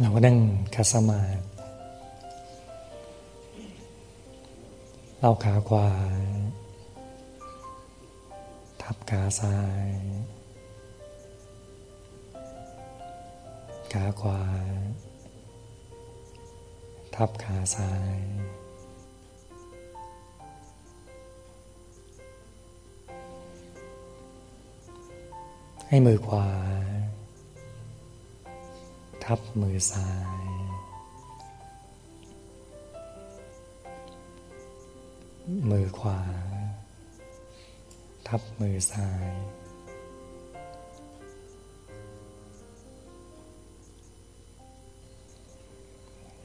เราก็นั่งคัสมาเราขาขวา ทับขาซ้าย ขาขวา ทับขาซ้าย ให้มือขวา ทับมือซ้าย มือขวา ทับมือซ้าย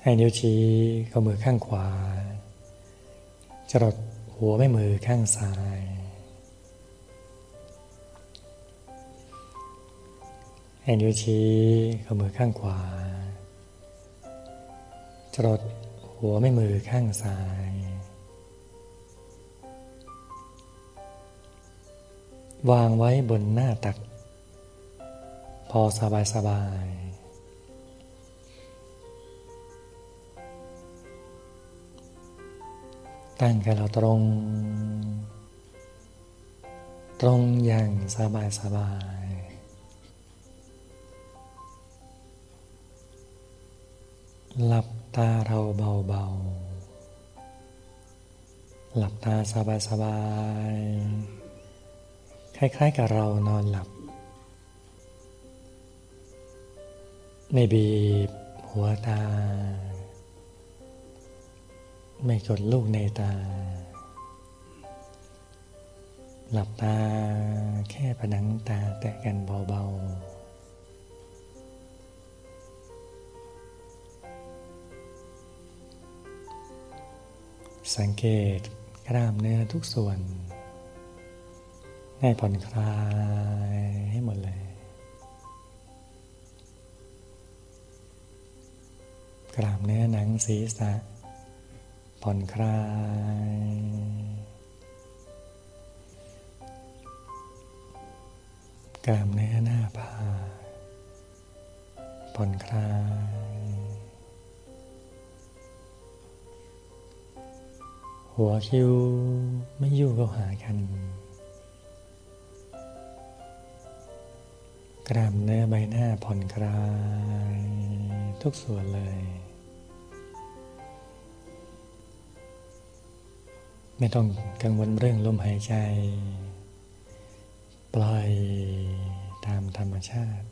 ให้นิ้วชี้กับมือข้างขวาจรดหัวแม่มือข้างซ้าย ให้นิ้วชี้กับมือข้างขวา จรดหัวแม่มือข้างซ้าย วางไว้บนหน้าตัก พอสบายสบายตั้งให้เราตรง ตรงอย่างสบายสบาย หลับตาเราเบาๆ หลับตาสบายสบายคล้ายๆกับเรานอนหลับ ไม่บีบหัวตา ไม่กดลูกในตา หลับตาแค่ผนังตาแตะกันเบาๆ สังเกตกล้ามเนื้อทุกส่วน ให้ผ่อนคลายให้หมดเลย กล้ามเนื้อหนังศีรษะ ผ่อนคลาย กล้ามเนื้อหน้าผากผ่อนคลาย หัวคิ้วไม่ยุ่งเข้าหากันกล้ามเนื้อใบหน้าผ่อนคลาย ทุกส่วนเลย ไม่ต้องกังวลเรื่องลมหายใจ ปล่อยตามธรรมชาติ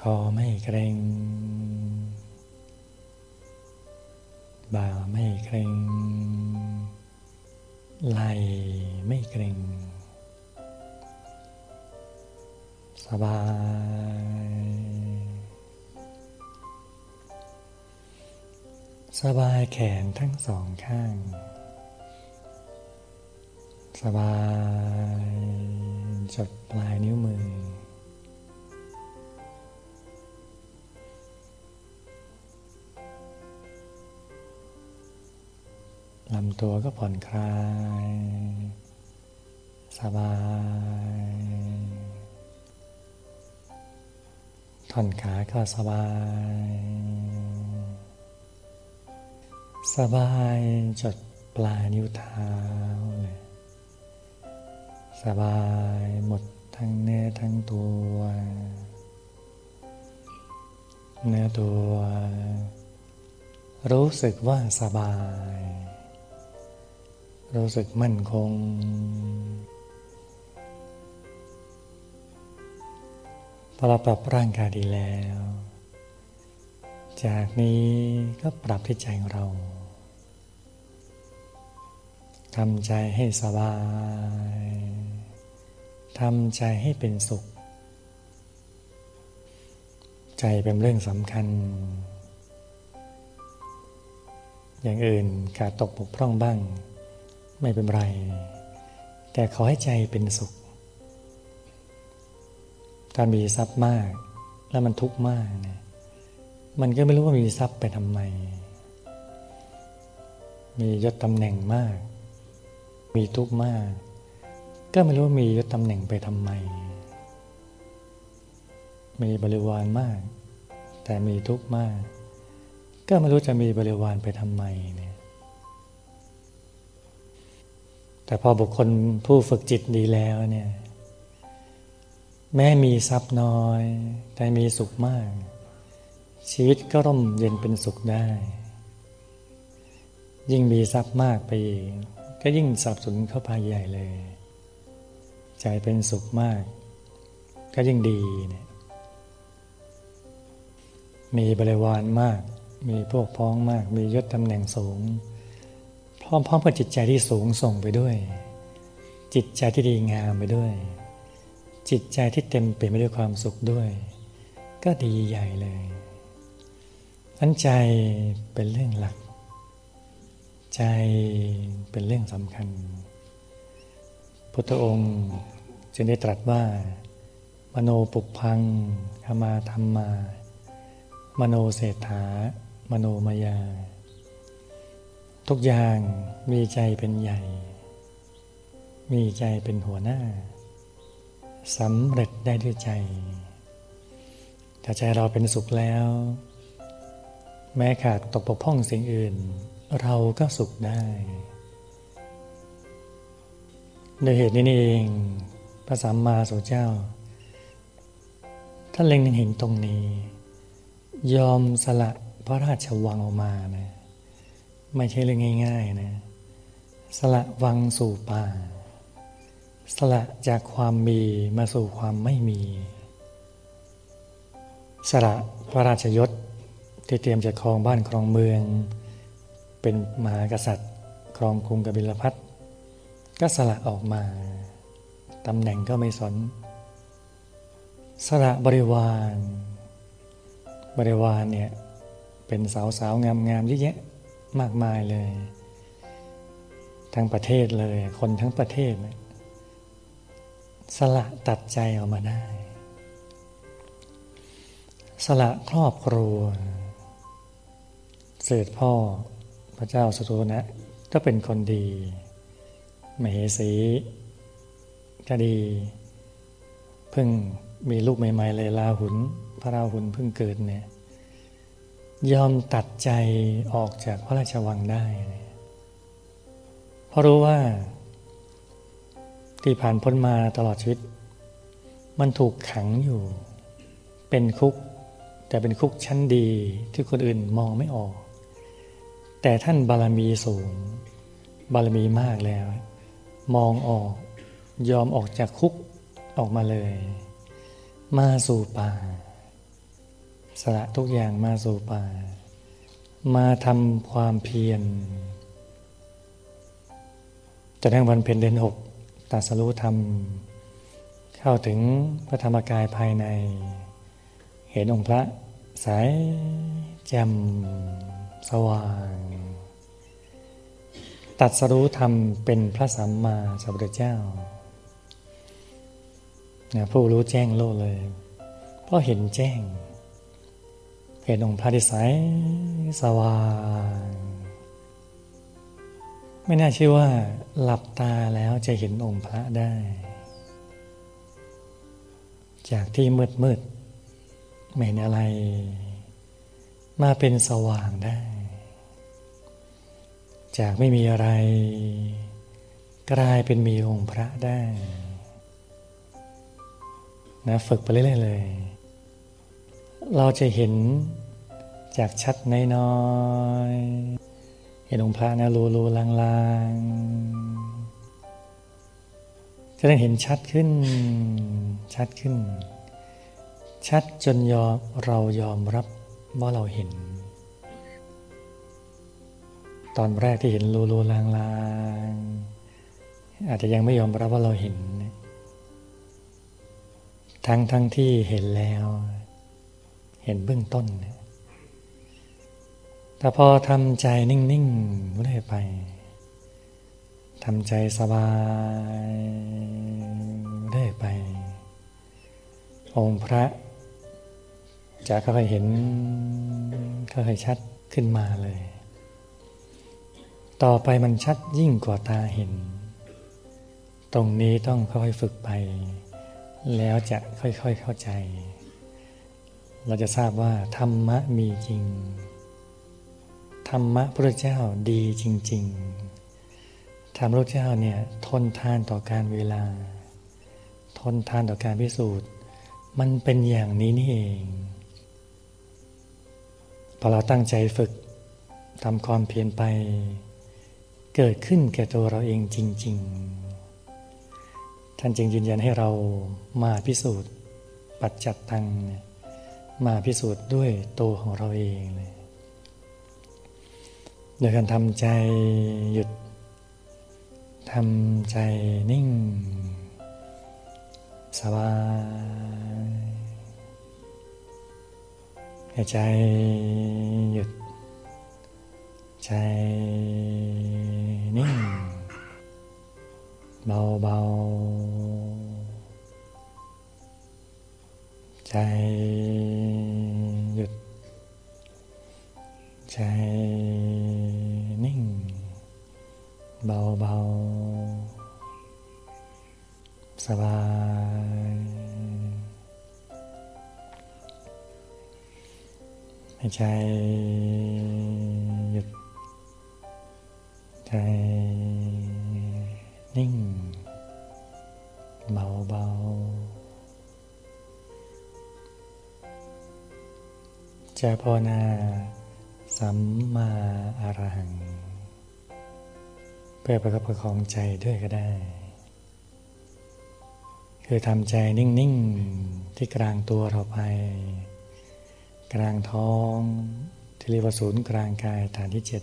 คอไม่เกร็ง บ่าไม่เกร็งไหลไม่เกร็งสบาย สบายแขนทั้งสองข้าง สบายจดปลายนิ้วมือ ลำตัวก็ผ่อนคลาย สบาย ท่อนขาก็สบาย สบายจดปลายนิ้วเท้าเลยสบายหมดทั้งเนื้อทั้งตัว เนื้อตัว รู้สึกว่าสบาย รู้สึกมั่นคง พอเราปรับร่างกายดีแล้ว จากนี้ก็ปรับที่ใจของเราทำใจให้สบาย ทำใจให้เป็นสุข ใจเป็นเรื่องสำคัญ อย่างอื่นขาดตกบกพร่องบ้าง ไม่เป็นไร แต่ขอให้ใจเป็นสุข ถ้ามีทรัพย์มาก แล้วมันทุกข์มากเนี่ยมันก็ไม่รู้ว่ามีทรัพย์ไปทำไม มียศตำแหน่งมาก มีทุกข์มาก ก็ไม่รู้ว่ามียศตำแหน่งไปทำไม มีบริวารมาก แต่มีทุกข์มาก ก็ไม่รู้จะมีบริวารไปทำไมเนี่ย แต่พอบุคคลผู้ฝึกจิตดีแล้วเนี่ยแม้มีทรัพย์น้อย แต่มีสุขมาก ชีวิตก็ร่มเย็นเป็นสุขได้ ยิ่งมีทรัพย์มากไปอีกก็ยิ่งสับสนเข้าไปใหญ่เลย ใจเป็นสุขมาก ก็ยิ่งดีเนี่ยมีบริวารมาก มีพวกพ้องมาก มียศตำแหน่งสูง พร้อมๆกับจิตใจที่สูงส่งไปด้วย จิตใจที่ดีงามไปด้วย จิตใจที่เต็มเปี่ยมไปด้วยความสุขด้วย ก็ดีใหญ่เลยอันใจเป็นเรื่องหลัก ใจเป็นเรื่องสำคัญ พุทธองค์จึงได้ตรัสว่า มโนปุพังขมาธรรมา มโนเศรษฐามโนมายา ทุกอย่างมีใจเป็นใหญ่ มีใจเป็นหัวหน้าสำเร็จได้ด้วยใจ ถ้าใจเราเป็นสุขแล้ว แม้ขาดตกปกพ้องสิ่งอื่น เราก็สุขได้โดยเหตุนี้เองพระสัมมาสัมพุทธเจ้าท่านเล็งเห็นตรงนี้ ยอมสละพระราชวังออกมานะ ไม่ใช่เรื่องง่ายๆนะสละวังสู่ป่า สละจากความมีมาสู่ความไม่มี สละพระราชยศที่เตรียมจะครองบ้านครองเมือง เป็นมหากษัตริย์ ครองกรุงกบิลพัทก็สละออกมาตำแหน่งก็ไม่สน สละบริวาร บริวารเนี่ยเป็นสาวสาวงามงามเยอะแยะ มากมายเลย ทั้งประเทศเลย คนทั้งประเทศ สละตัดใจออกมาได้ สละครอบครัว เสด็จพ่อพระเจ้าสุโธนะ ก็เป็นคนดี มเหสีก็ดีเพิ่งมีลูกใหม่ ๆ เลยลาหุน พระราหุนเพิ่งเกิดเนี่ย ยอมตัดใจออกจากพระราชวังได้ เพราะรู้ว่า ที่ผ่านพ้นมาตลอดชีวิต มันถูกขังอยู่ เป็นคุก แต่เป็นคุกชั้นดีที่คนอื่นมองไม่ออก แต่ท่านบารมีสูง บารมีมากแล้ว มองออกยอมออกจากคุกออกมาเลย มาสู่ป่า สละทุกอย่างมาสู่ป่า มาทำความเพียรจะนถึงวันเพ็ญเดือนหกตัดสรู้ธรรม เข้าถึงพระธรรมกายภายใน เห็นองค์พระสายแจ่มสว่าง ตัดสรู้ธรรมเป็นพระสัมมาสัมพุทธเจ้าผู้รู้แจ้งโลกเลย เพราะเห็นแจ้ง เห็นองค์พระที่ใสสว่าง ไม่น่าเชื่อว่าหลับตาแล้วจะเห็นองค์พระได้ จากที่มืดมืดไม่เห็นอะไร มาเป็นสว่างได้ จากไม่มีอะไร กลายเป็นมีองค์พระได้นะฝึกไปเรื่อยๆเลย เราจะเห็นจากชัดน้อยๆเห็นองค์พระนะรูรูลางๆ จะได้เห็นชัดขึ้น ชัดขึ้น ชัดจนยอมเรายอมรับว่าเราเห็น ตอนแรกที่เห็นรูรูลางๆ อาจจะยังไม่ยอมรับว่าเราเห็น ทั้งทั้งที่เห็นแล้ว เห็นเบื้องต้น แต่พอทำใจนิ่งๆเรื่อยไปทำใจสบายเรื่อยไป องค์พระจะค่อยเห็นค่อยชัดขึ้นมาเลย ต่อไปมันชัดยิ่งกว่าตาเห็น ตรงนี้ต้องค่อยๆฝึกไป แล้วจะค่อยๆเข้าใจ เราจะทราบว่าธรรมะมีจริง ธรรมะพระเจ้าดีจริง ๆ ธรรมพระเจ้าเนี่ยทนทานต่อการเวลา ทนทานต่อการพิสูจน์ มันเป็นอย่างนี้นี่เอง พอเราตั้งใจฝึกทำความเพียรไป เกิดขึ้นแก่ตัวเราเองจริง ๆ ท่านจึงยืนยันให้เรามาพิสูจน์ปัจจัตตังเนี่ย มาพิสูจน์ด้วยตัวของเราเองเลย โดยการทำใจหยุดทำใจนิ่ง สบายใใจหยุด ใจนิ่ง เบาเบาใจ สบาย ให้ใจหยุด ใจนิ่ง เบาเบาจะภาวนาสัมมาอรหัง เพื่อประคับประคองใจด้วยก็ได้ คือทำใจนิ่งๆที่กลางตัวเราไป กลางท้องที่เรียกว่าศูนย์กลางกายฐานที่เจ็ด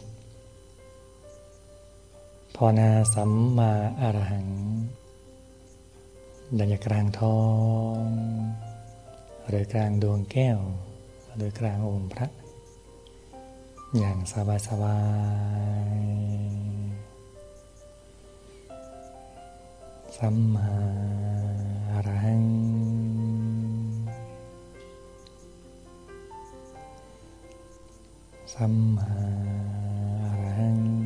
ภาวนาสัมมาอรหัง ดังจากกลางท้อง หรือกลางดวงแก้ว หรือกลางองค์พระ อย่างสบายสบายสัมมา อรหังสัมมาอรหัง